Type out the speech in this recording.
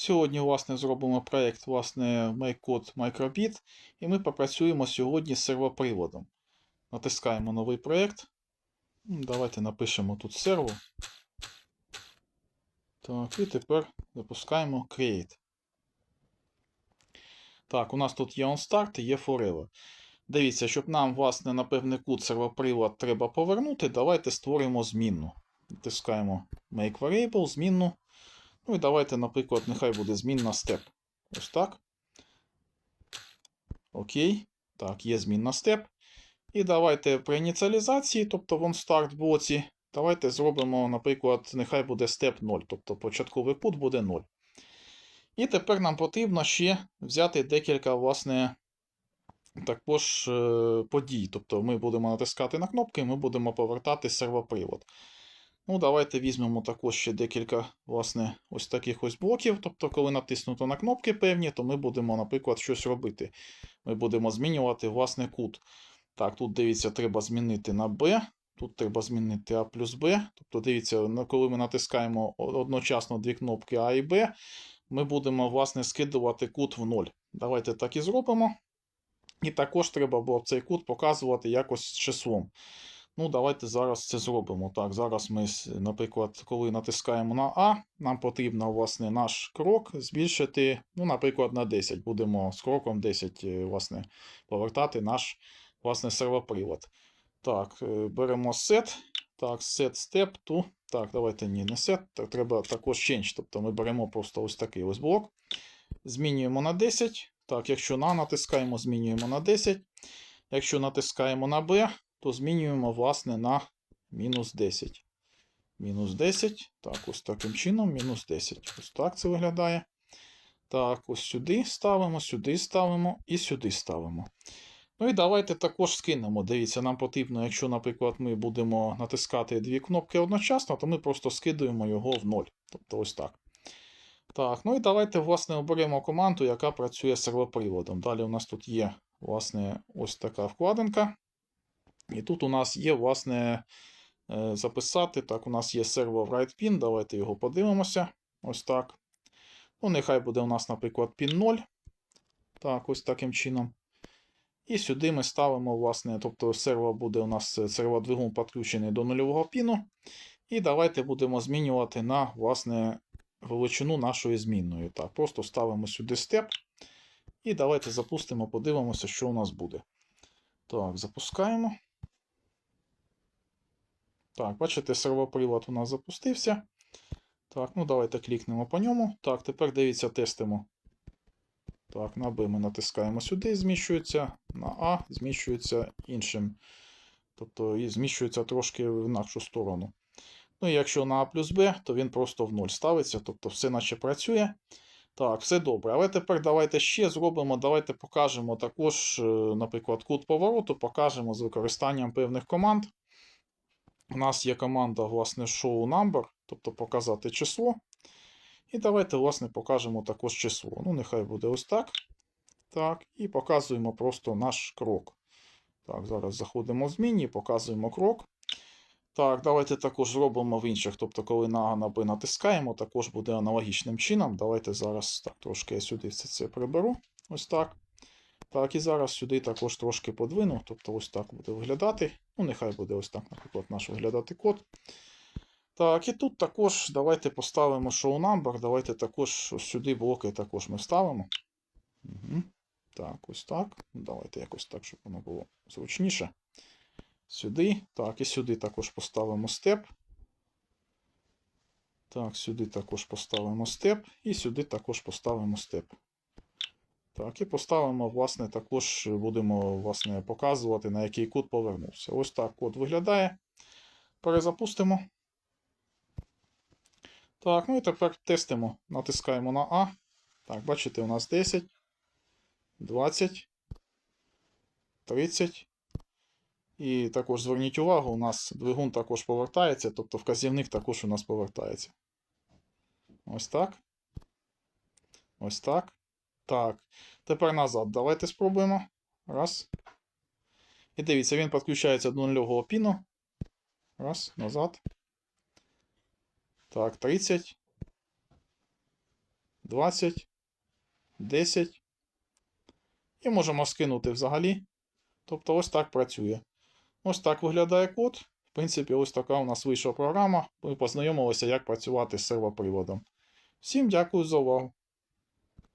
Сьогодні, власне, зробимо проєкт, власне, MakeCode Microbit, і ми попрацюємо сьогодні з сервоприводом. Натискаємо новий проєкт. Давайте напишемо тут серво. Так, і тепер запускаємо Create. Так, у нас тут є OnStart і є Forever. Дивіться, щоб нам, власне, на певний кут сервопривод треба повернути, давайте створимо змінну. Натискаємо Make Variable, змінну. Ну і давайте, наприклад, нехай буде змінна step. Ось так. Окей. Так, є змінна step. І давайте при ініціалізації, тобто в onStart блоці, давайте зробимо, наприклад, нехай буде step 0, тобто початковий кут буде 0. І тепер нам потрібно ще взяти декілька, власне, також е, подій. Тобто ми будемо натискати на кнопки, ми будемо повертати сервопривод. Ну, давайте візьмемо також ще декілька, власне, ось таких ось блоків. Тобто, коли натиснуто на кнопки певні, то ми будемо, наприклад, щось робити. Ми будемо змінювати, власне, кут. Так, тут дивіться, треба змінити на B. Тут треба змінити А плюс Б. Тобто, дивіться, коли ми натискаємо одночасно дві кнопки А і Б, ми будемо, власне, скидувати кут в 0. Давайте так і зробимо. І також треба було цей кут показувати якось числом. Ну, давайте зараз це зробимо. Так, зараз ми, наприклад, коли натискаємо на А, нам потрібно, власне, наш крок збільшити, ну, наприклад, на 10. Будемо з кроком 10, е, власне, повертати наш, власне, сервопривод. Так, е, беремо set. Так, set step to. Так, давайте ні, не set. Треба також change. Тобто ми беремо просто ось такий ось блок. Змінюємо на 10. Так, якщо на натискаємо, змінюємо на 10. Якщо натискаємо на B, то змінюємо, власне, на мінус 10. Мінус 10. Так, ось таким чином, мінус 10. Ось так це виглядає. Так, ось сюди ставимо, сюди ставимо і сюди ставимо. Ну і давайте також скинемо. Дивіться, нам потрібно, якщо, наприклад, ми будемо натискати дві кнопки одночасно, то ми просто скидуємо його в 0. Тобто ось так. Так, ну і давайте, власне, оберемо команду, яка працює з сервоприводом. Далі у нас тут є, власне, ось така вкладинка. І тут у нас є, власне, е, записати. Так, у нас є серво write pin. Давайте його подивимося. Ось так. Ну, нехай буде у нас, наприклад, pin 0. Так, ось таким чином. І сюди ми ставимо, власне, тобто серво буде у нас е, серводвигун підключений до нульового піну. І давайте будемо змінювати на, власне, величину нашої змінної. Так, просто ставимо сюди степ. І давайте запустимо, подивимося, що у нас буде. Так, запускаємо. Так, бачите, сервопривод у нас запустився. Так, ну давайте клікнемо по ньому. Так, тепер дивіться, тестимо. Так, на B ми натискаємо сюди, зміщується, на А зміщується іншим. Тобто і зміщується трошки в інакшу сторону. Ну і якщо на А плюс Б, то він просто в 0 ставиться, тобто все наче працює. Так, все добре. Але тепер давайте ще зробимо, давайте покажемо також, е, наприклад, кут повороту, покажемо з використанням певних команд. У нас є команда, власне, show number, тобто показати число. І давайте, власне, покажемо також число. Ну, нехай буде ось так. Так, і показуємо просто наш крок. Так, зараз заходимо в зміні, показуємо крок. Так, давайте також зробимо в інших. Тобто, коли на на натискаємо, також буде аналогічним чином. Давайте зараз так, трошки я сюди все це приберу. Ось так. Так, і зараз сюди також трошки подвину. Тобто, ось так буде виглядати. Ну, нехай буде ось так, наприклад, наш виглядати код. Так, і тут також давайте поставимо show number. Давайте також ось сюди блоки також ми ставимо. Угу. Так, ось так. Давайте якось так, щоб воно було зручніше. Сюди. Так, і сюди також поставимо степ. Так, сюди також поставимо степ. І сюди також поставимо степ. Так, і поставимо, власне, також будемо власне, показувати, на який код повернувся. Ось так код виглядає. Перезапустимо. Так, ну і тепер тестимо. Натискаємо на А. Так, бачите, у нас 10, 20, 30. І також зверніть увагу, у нас двигун також повертається, тобто вказівник також у нас повертається. Ось так. Ось так. Так. Тепер назад. Давайте спробуємо. Раз. І дивіться, він підключається до нульового піну. Раз, назад. Так, 30. 20, 10. І можемо скинути взагалі. Тобто ось так працює. Ось так виглядає код. В принципі, ось така у нас вийшла програма. Ми познайомилися, як працювати з сервоприводом. Всім дякую за увагу.